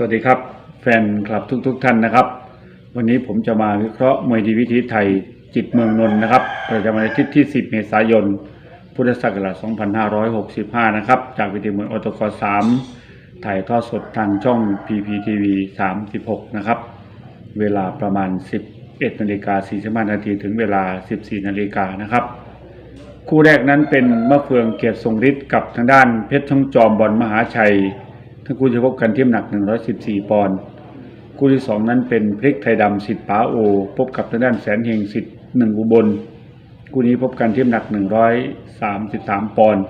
สวัสดีครับ แฟนคลับทุกๆทท่านนะครับ วันนี้ผมจะมาวิเคราะห์มวยดีวิธีไทยจิตเมืองนนท์นะครับประจำวันอาทิตย์ที่ 10 เมษายน พุทธศักราช 2565 นะครับ จากวิธีมวยอตก3ถ่ายทอดสดทางช่อง PPTV 36 นะครับ เวลาประมาณ 11นาฬิกา45นาทีถึงเวลา 14นาฬิกานะครับ คู่แรกนั้นเป็นมะเฟืองเกียรติทรงฤทธิ์กับทางด้านเพชรช่องจอมบอลมหาชัย ทั้งคู่จะพบกันที่น้ำหนัก 114 ปอนด์คู่ที่สองนั้นเป็นพริกไทยดำสิทธิ์ป๋าโอ พบกับทางด้านแสนเฮงสิทธิ์หนึ่งอุบลคู่นี้พบกันที่น้ำหนัก 133 ปอนด์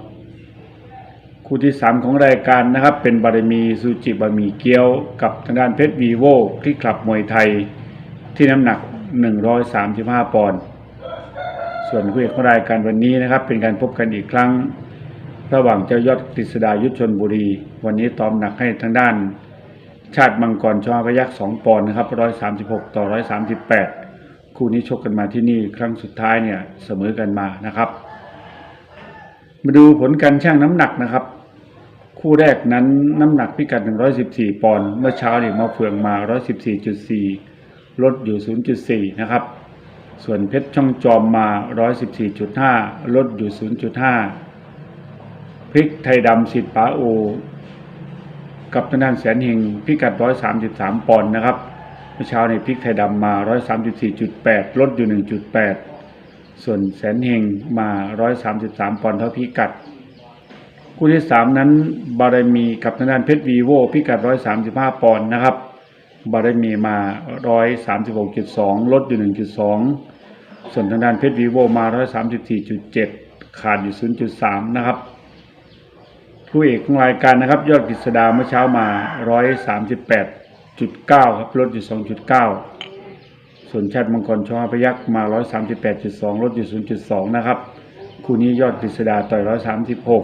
คู่ที่สามของรายการนะครับ เป็นบารมีซูจิบะหมี่เกี๊ยว กับทางด้านเพชรวีโวที่คลับมวยไทยที่น้ำหนัก 135 ปอนด์ส่วนคู่เอกของรายการวันนี้นะครับ เป็นการพบกันอีกครั้ง ระหว่างเจ้ายอดกฤษดายุทธชนบุรี วันนี้ตอมหนักให้ทางด้าน ชาติมังกรชอพยักษ์สองปอนด์นะครับร้อยสามสิบหกต่อร้อยสามสิบแปดคู่นี้ชกกันมาที่นี่ครั้งสุดท้ายเนี่ยเสมอกันมานะครับ มาดูผลการชั่งน้ำหนักนะครับ คู่แรกนั้นน้ำหนักพิกัด 114 ปอนด์เมื่อเช้าเนี่ยมาเฟืองมา 114.4 ลดอยู่ 0.4 นะครับ ส่วนเพชรช่องจอมมา 114.5 ลดอยู่ 0.5 พริกไทยดำสิทธิ์ป๋าโอ กับทางด้านแสนเฮงพิกัด 133 ปอนด์นะครับเมื่อเช้าในพริกไทยดำมา 134.8 ลดอยู่ 1.8 ส่วนแสนเฮงมา 133 ปอนด์เท่าพิกัด คู่ที่ 3 นั้นบารมีกับทางด้านเพชรวีโวพิกัด 135 ปอนด์นะครับบารมีมา 136.2 ลดอยู่ 1.2 ส่วนทางด้านเพชรวีโวมา 134.7 ขาดอยู่ 0.3 นะครับ คู่เอกของรายการนะครับ ยอดกฤษดาเมื่อเช้ามา 138.9 ครับลดอยู่ 2.9 ส่วนชาติมังกรชอพยักษ์มา 138.2 ลดอยู่ 0.2 นะครับ คู่นี้ยอดกฤษดาต่อย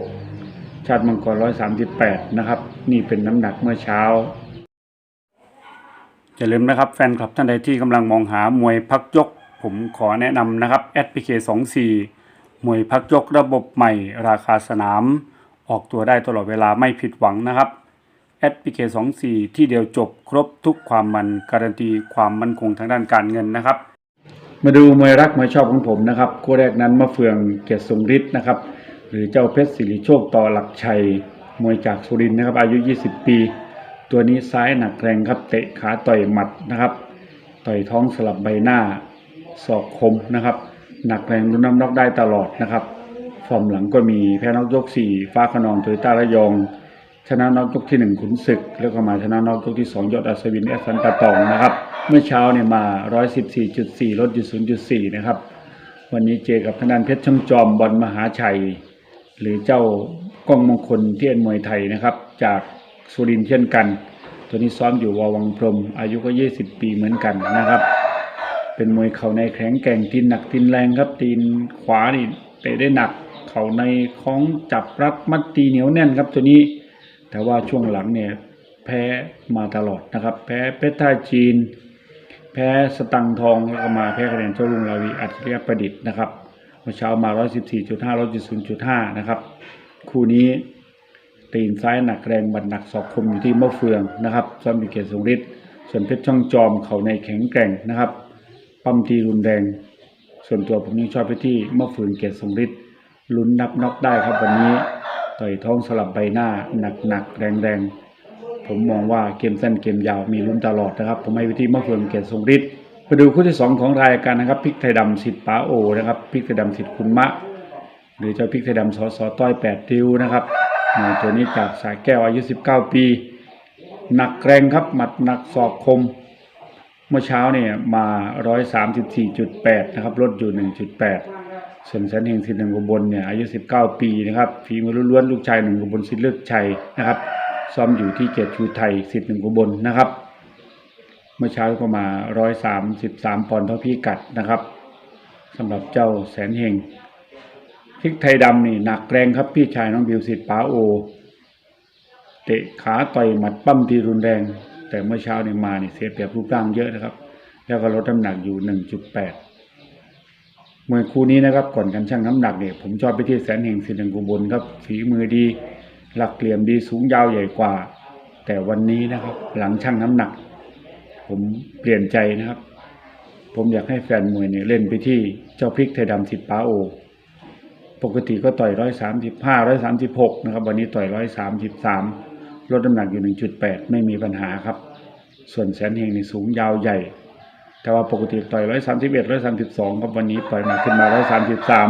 136 ชาติมังกร 138 นะครับ นี่เป็นน้ำหนักเมื่อเช้าอย่าลืมนะครับแฟนคลับท่านใดที่กำลังมองหามวยพักยก ผมขอแนะนำนะครับ SPK 24มวยพักยกระบบใหม่ราคาสนาม ออกตัวได้ตลอดเวลาไม่ผิดหวังนะครับ SPK 24ที่เดียวจบครบทุกความมันการันตีความมั่นคงทางด้านการเงินนะครับ มาดูมวยรักมวยชอบของผมนะครับคู่แรกนั้นมะเฟืองเกียรติทรงฤทธิ์นะครับ หรือเจ้าเพชรสิริโชคต่อหลักชัยมวยจากสุรินทร์นะครับอายุ 20 ปี ตัวนี้ซ้ายหนักแรงครับเตะขาต่อยหมัดนะครับ ต่อยท้องสลับใบหน้าศอกคมนะครับ หนักแรงรุนน้ำน็อกได้ตลอดนะครับ ฟอร์มหลังก็มีแพ้น็อกยก4ฟ้าขนองโตโยต้าระยอง ชนะน็อกยกที่1ขุนศึก แล้วก็มาชนะน็อกยกที่2ยอดอัศวินแอสันตาตองนะครับ เมื่อเช้าเนี่ยมา114.4ลดอยู่0.4นะครับ วันนี้เจอกับทางด้านเพชรช่างจอมบอลมหาชัย หรือเจ้ากล้องมงคลเทียนมวยไทยนะครับ จากสุรินทร์เช่นกัน ตัวนี้ซ้อมอยู่วาวังพรม อายุก็20ปีเหมือนกันนะครับ เป็นมวยเข่าในแข็งแกร่งตีนหนักตีนแรงครับตีนขวานี่เตะได้หนัก ข่าในคล้องจับรัดมัดตีเหนียวแน่นครับตัวนี้ แต่ว่าช่วงหลังเนี่ยแพ้มาตลอดนะครับ แพ้เพชรท่าจีน แพ้สตังทองแล้วก็มาแพ้คะแนนเจ้าลุงลาวีอัจฉริยประดิษฐ์นะครับเมื่อเช้ามา 114.5ลดอยู่0.5 นะครับ คู่นี้ตีนซ้ายหนักแรงบัดหนักศอกคมอยู่ที่มะเฟืองนะครับซ้อมอยู่เกียรติทรงฤทธิ์ส่วนเพชรช่องจอมเขาในแข็งแกร่งนะครับ ปั้มทีรุนแรง ส่วนตัวผมยังชอบไปที่มะเฟืองเกียรติทรงฤทธิ์ ลุ้นนับน็อกได้ครับวันนี้ต่อยท้องสลับใบหน้าหนักหนักแรงแรงๆ ผมมองว่าเกมสั้นเกมยาวมีลุ้นตลอดนะครับ ผมให้ไปที่มะเฟืองเกียรติทรงฤทธิ์ไปดูคู่ที่สองของรายการนะครับพริกไทยดำสิทธิ์ป๋าโอนะครับพริกไทยดำสิทธิ์คุณมะ หรือเจ้าพริกไทยดำสอสอต้อยแปดริ้วนะครับตัวนี้จากสายแก้วอายุ 19 ปี หนักแรงครับหมัดหนักศอกคม เมื่อเช้าเนี่ยมา 134.8 นะครับลดอยู่ 1.8 ส่วนแสนเฮงสิทธิ์หนึ่งอุบลเนี่ยอายุ 19 ปีนะครับฝีมือล้วนๆลูกชายหนึ่งอุบลสิทธิ์เลือกชัยนะครับ ซ้อมอยู่ที่เกียรติชูไทยสิทธิ์หนึ่งอุบลนะครับ เมื่อเช้าก็มา133ปอนด์เท่าพี่กัดนะครับสำหรับเจ้าแสนเฮงพริกไทยดำนี่หนักแรงครับพี่ชายน้องบิวสิทธิ์ป๋าโอเตะขาต่อยหมัดปั้มทีรุนแรง แต่เมื่อเช้าเนี่ยมาเนี่ยเสียเปรียบรูปร่างเยอะนะครับ แล้วก็ลดน้ำหนักอยู่ 1.8 มวยคู่นี้นะครับก่อนการชั่งน้ำหนักเนี่ยผมชอบไปที่แสนเฮงสิทธิ์หนึ่งกุบลครับฝีมือดี หลักเหลี่ยมดีสูงยาวใหญ่กว่า แต่วันนี้นะครับ หลังชั่งน้ำหนัก ผมเปลี่ยนใจนะครับ ผมอยากให้แฟนมวยเนี่ยเล่นไปที่เจ้าพริกไทยดำสิบป้าโอ ปกติก็ต่อยร้อยสามสิบห้าร้อยสามสิบหกนะครับ วันนี้ต่อยร้อยสามสิบสามลดน้ำหนักอยู่หนึ่งจุดแปดไม่มีปัญหาครับ ส่วนแสนเฮงในสูงยาวใหญ่ แต่ว่าปกติต่อยร้อยสามสิบเอ็ดร้อยสามสิบสองครับวันนี้ปล่อยมาขึ้นมาร้อยสามสิบสาม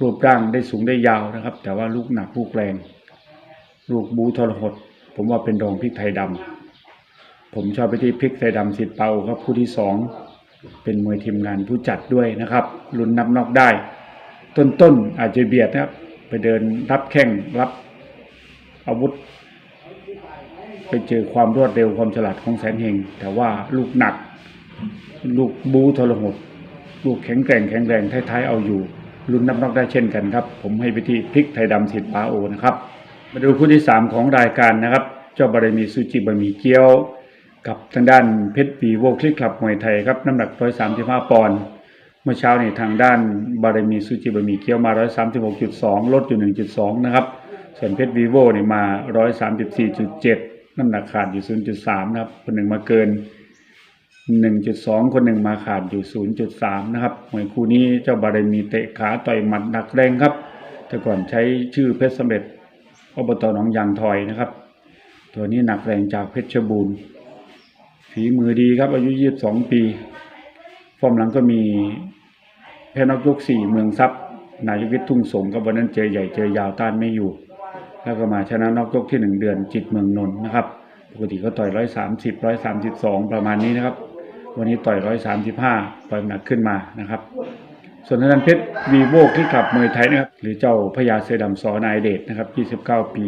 รูปร่างได้สูงได้ยาวนะครับ แต่ว่าลูกหนักลูกแรง ลูกบูทรหด ผมว่าเป็นดองพริกไทยดำผมชอบไปที่พริกไทยดำสิทธิ์เปาครับผู้ที่สองเป็นมวยทีมงานผู้จัดด้วยนะครับลุ้นนับนอกได้ ต้นๆอาจจะเบียดนะครับ ไปเดินรับแข้งรับอาวุธ ไปเจอความรวดเร็วความฉลาดของแสนเฮงแต่ว่าลูกหนัก ลูกบูทรหดลูกแข็งแกร่งแข็งแรงท้ายๆเอาอยู่ลุ้นนับนอกได้เช่นกันครับ ผมให้ไปที่พริกไทยดำสิทธิ์ปาโอนะครับ มาดูคู่ที่สามของรายการนะครับ เจ้าบารมีซูจิบะหมี่เกี๊ยว กับทางด้านเพชรวีโวคลิกคลับมวยไทยครับน้ำหนัก 135 ปอนด์เมื่อเช้านี่ทางด้านบารมีซูจิบะหมี่เกี๊ยวมา 136.2 ลดอยู่ 1.2 นะครับ ส่วนเพชรวีโวนี่มา 134.7 น้ำหนักขาดอยู่ 0.3 นะครับคนหนึ่งมาเกิน 1.2คนหนึ่งมาขาดอยู่0.3นย์จุดสามนะครับมวยคู่นี้เจ้าบารมีเตะขาต่อยหมัดหนักแรงครับ แต่ก่อนใช้ชื่อเพชรสำเร็จอบตหนองยางทอยนะครับ ตัวนี้หนักแรงจากเพชรบูรณ์ฝีมือดีครับอายุ22ปี ฟอร์มหลังก็มีแพ้นอกยกสี่เมืองทรัพย์นายวิทย์ทุ่งสงกับวันนั้นเจอใหญ่เจอยาวต้านไม่อยู่ แล้วก็มาชนะนอกยกที่หนึ่งเดือนจิตเมืองนนท์นะครับ ปกติก็ต่อยร้อยสามสิบร้อยสามสิบสองประมาณนี้นะครับ วันนี้ต่อยร้อยสามสิบห้าปล่อยหนักขึ้นมานะครับ ส่วนทางด้านเพชรวีโวที่ขับมวยไทยนะครับ หรือเจ้าพญาเสือดำสอนายเดชนะครับ29ปี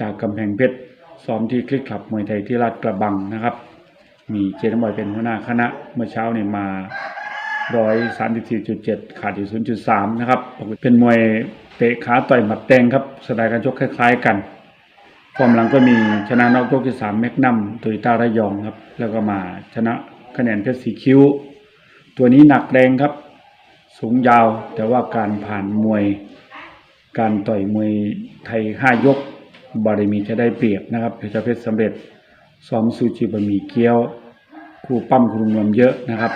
จากกำแพงเพชรซ้อมที่คลิกขับมวยไทยที่ลาดกระบังนะครับ มีเจนบอยเป็นหัวหน้าคณะเมื่อเช้าเนี่ยมา134.7ขาดอยู่0.3นะครับเป็นมวยเตะขาต่อยหมัดแตงครับสไตล์การชกคล้ายๆกันฟอร์มหลังก็มีชนะนอกยกที่3แมกนัมตโยต้าระยองครับ แล้วก็มาชนะ คะแนนเพชรสีคิ้ว ตัวนี้หนักแรงครับ สูงยาวแต่ว่าการผ่านมวย การต่อยมวยไทยห้ายกบารมีจะได้เปรียบนะครับเพชรเพชรสำเร็จซ้อมซูจิบะหมี่เกี๊ยวครูปั้มครูนวมเยอะนะครับ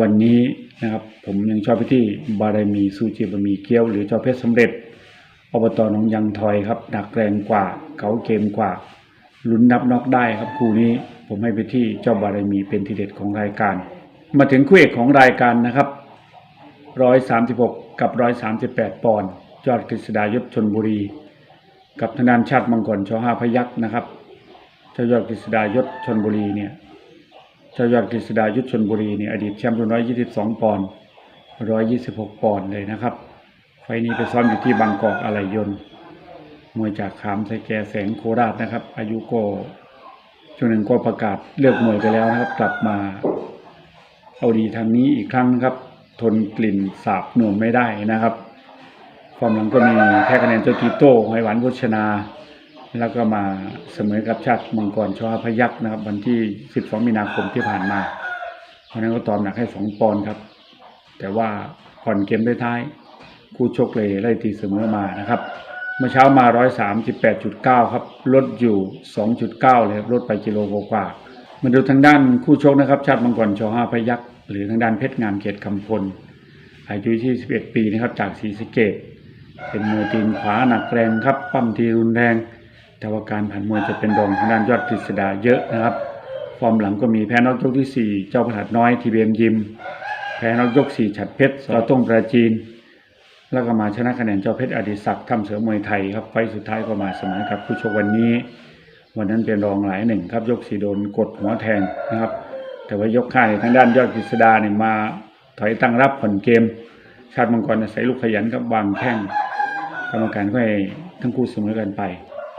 วันนี้นะครับผมยังชอบไปที่บารมีซูจิบะหมี่เกี๊ยวหรือเจ้าเพชรสำเร็จอบตหนองยังทอยครับหนักแรงกว่า เก๋าเกมกว่าลุ้นนับนอกได้ครับคู่นี้ ผมให้ไปที่เจ้าบารมีเป็นทีเด็ดของรายการ มาถึงคู่เอกของรายการนะครับร้อยสามสิบหกกับร้อยสามสิบแปดปอนด์ยอดกฤษดายศชนบุรี กับทางด้านชาติมังกรชอห้าพยักษ์นะครับเจ้ายอดกฤษดายศชนบุรีเนี่ยเจ้ายอดกฤษดายุทธชนบุรีเนี่ยอดีตแชมป์รุ่นร้อยยี่สิบสองปอนด์ร้อยยี่สิบหกปอนด์เลยนะครับ ไฟนี้ไปซ้อมอยู่ที่บางกอกอะไรยนต์มวยจากขามไซแกแสงโคราชนะครับ อายุก็ ช่วงหนึ่งก็ประกาศเลิกมวยไปแล้วนะครับ กลับมา เอาดีทางนี้อีกครั้งครับ ทนกลิ่นสาบหน่วมไม่ได้นะครับความหลังก็มีแพ้คะแนนเจ้าทีโต้ไม้หวานโภชนา แล้วก็มาเสมอกับชาติมังกรชอพยักษ์นะครับ วันที่ 12 มีนาคมที่ผ่านมาเพราะนั้นก็ตอมหนักให้ 2 ปอนด์ครับ แต่ว่าก่อนเกมท้ายๆคู่ชกเลยไล่ตีเสมอมานะครับ เมื่อเช้ามา138.9ครับลดอยู่2.9เลยครับลดไปกิโลกว่ามาดูทางด้านคู่ชกนะครับ ชาติมังกรชอห้าพยักษ์หรือทางด้านเพชรงามเกียรติคำพล อายุที่11ปีนะครับ จากศรีสะเกดเป็นมวยตีนขวาหนักแรงครับ ปั้มทีรุนแรง แต่ว่าการผ่านมวยจะเป็นรองทางด้านยอดกฤษดาเยอะนะครับ ฟอร์มหลังก็มีแพ้นอกยกที่4เจ้าประหัดน้อยทีเบมยิม แพ้นอกยก4ฉัดเพชรสอต้งประจีน แล้วก็มาชนะคะแนนเจ้าเพชรอดิศักดิ์ทำเสือมวยไทยครับ ไฟสุดท้ายก็มาเสมอกับผู้ชกวันนี้ วันนั้นเป็นรองหลายหนึ่งครับ ยกสีโดนกดหัวแทงนะครับ แต่ว่ายกค่ายทางด้านยอดกฤษดาเนี่ยมาถอยตั้งรับผลเกม ชาติมังกรอาศัยลูกขยันกับวางแข้งกรรมการก็ให้ทั้งคู่เสมอกันไป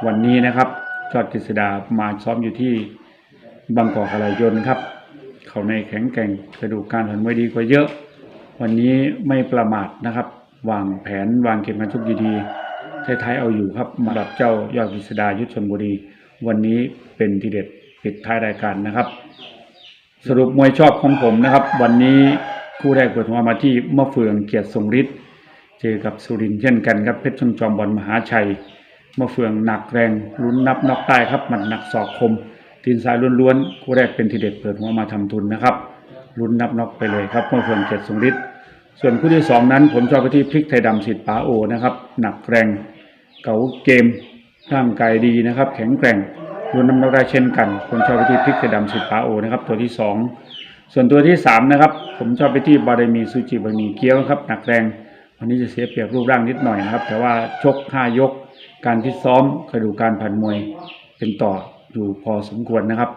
วันนี้นะครับจอดกฤษดามาซ้อมอยู่ที่บางกอกอะไรยน์ครับ เขาในแข็งแกร่งกระดูกการผ่านมวยดีกว่าเยอะ วันนี้ไม่ประมาทนะครับ วางแผนวางเกมการชกดีๆท้ายๆเอาอยู่ครับมาดับเจ้ายอดกฤษดายุทธชนบุรี วันนี้เป็นทีเด็ดปิดท้ายรายการนะครับ สรุปมวยชอบของผมนะครับ วันนี้คู่แรกเปิดหัวมาที่มะเฟืองเกียรติทรงฤทธิ์เจอกับสุรินทร์เช่นกันครับเพชรชงจอมบอลมหาชัยมะเฟืองหนักแรงลุ้นนับน็อกได้ครับมัดหนักศอกคมตีนซ้ายล้วนๆคู่แรกเป็นทีเด็ดเปิดหัวมาทำทุนนะครับลุ้นนับน็อกไปเลยครับมะเฟืองเกียรติทรงฤทธิ์ ส่วนคู่ที่สองนั้นผมชอบไปที่พลิกไทยดำสิทธิ์ป๋าโอนะครับ หนักแรงเก๋าเกมร่างกายดีนะครับ แข็งแกร่งลุ้นน้ำหนักได้เช่นกัน ผมชอบไปที่พลิกไทยดำสิทธิ์ป๋าโอนะครับ ตัวที่สองส่วนตัวที่สามนะครับ ผมชอบไปที่บารมีซูจิบะหมี่เกี๊ยวครับหนักแรงวันนี้จะเสียเปรียบรูปร่างนิดหน่อยนะครับ แต่ว่าชกห้ายก การที่ซ้อมกระดูกการผ่านมวยเป็นต่ออยู่พอสมควรนะครับ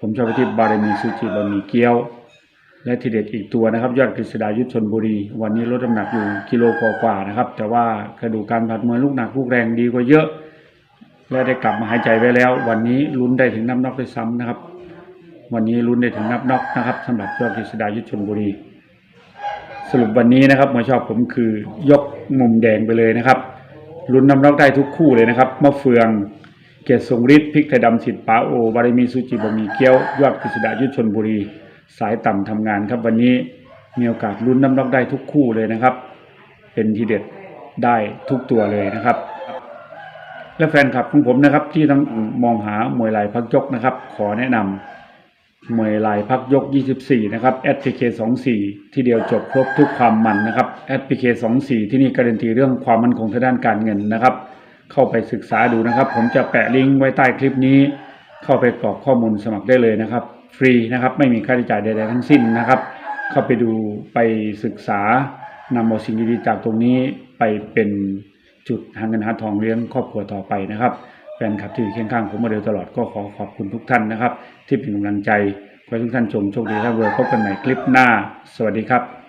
ผมชอบไปที่บารมีซูจิบะหมี่เกี๊ยว และทีเด็ดอีกตัวนะครับ ยอดกฤษดายุทธชนบุรี วันนี้ลดน้ำหนักอยู่กิโลกว่าๆนะครับ แต่ว่ากระดูกการผ่านมวยลูกหนักลูกแรงดีกว่าเยอะ และได้กลับมาหายใจไว้แล้ว วันนี้ลุ้นได้ถึงน้ำนอกด้วยซ้ำนะครับ วันนี้ลุ้นได้ถึงนับน็อกนะครับสำหรับยอดกฤษดายุทธชนบุรี สรุปวันนี้นะครับมวยชอบผมคือยกมุมแดงไปเลยนะครับลุ้นน้ำน็อกได้ทุกคู่เลยนะครับมะเฟืองเกียรติทรงฤทธิ์พริกไทยดำสิทธิ์ป้าโอบารมีสุจิบะหมี่เกี๊ยวยอดกฤษดายุทธชนบุรี สายต่ำทำงานครับวันนี้มีโอกาสลุ้นน้ำน็อกได้ทุกคู่เลยนะครับ เป็นทีเด็ดได้ทุกตัวเลยนะครับ และแฟนคลับของผมนะครับ ที่ต้องมองหามวยลายพักยกนะครับ ขอแนะนำมวยลายพักยก 24 นะครับ SPK 24 ที่เดียวจบครบทุกความมันนะครับ SPK 24 ที่นี่การันตีเรื่องความมั่นคงทางด้านการเงินนะครับ เข้าไปศึกษาดูนะครับ ผมจะแปะลิงก์ไว้ใต้คลิปนี้ เข้าไปกรอกข้อมูลสมัครได้เลยนะครับ ฟรีนะครับ ไม่มีค่าใช้จ่ายใดๆทั้งสิ้นนะครับ เข้าไปดูไปศึกษานำเอาสิ่งดีๆจากตรงนี้ไปเป็นจุดหาเงินหาทองเลี้ยงครอบครัวต่อไปนะครับแฟนคลับที่อยู่เคียงข้างผมมาโดยตลอดก็ขอขอบคุณทุกท่านนะครับ ที่เป็นกำลังใจขอให้ทุกท่านชมโชคดีร่ำรวยพบกันใหม่คลิปหน้า สวัสดีครับ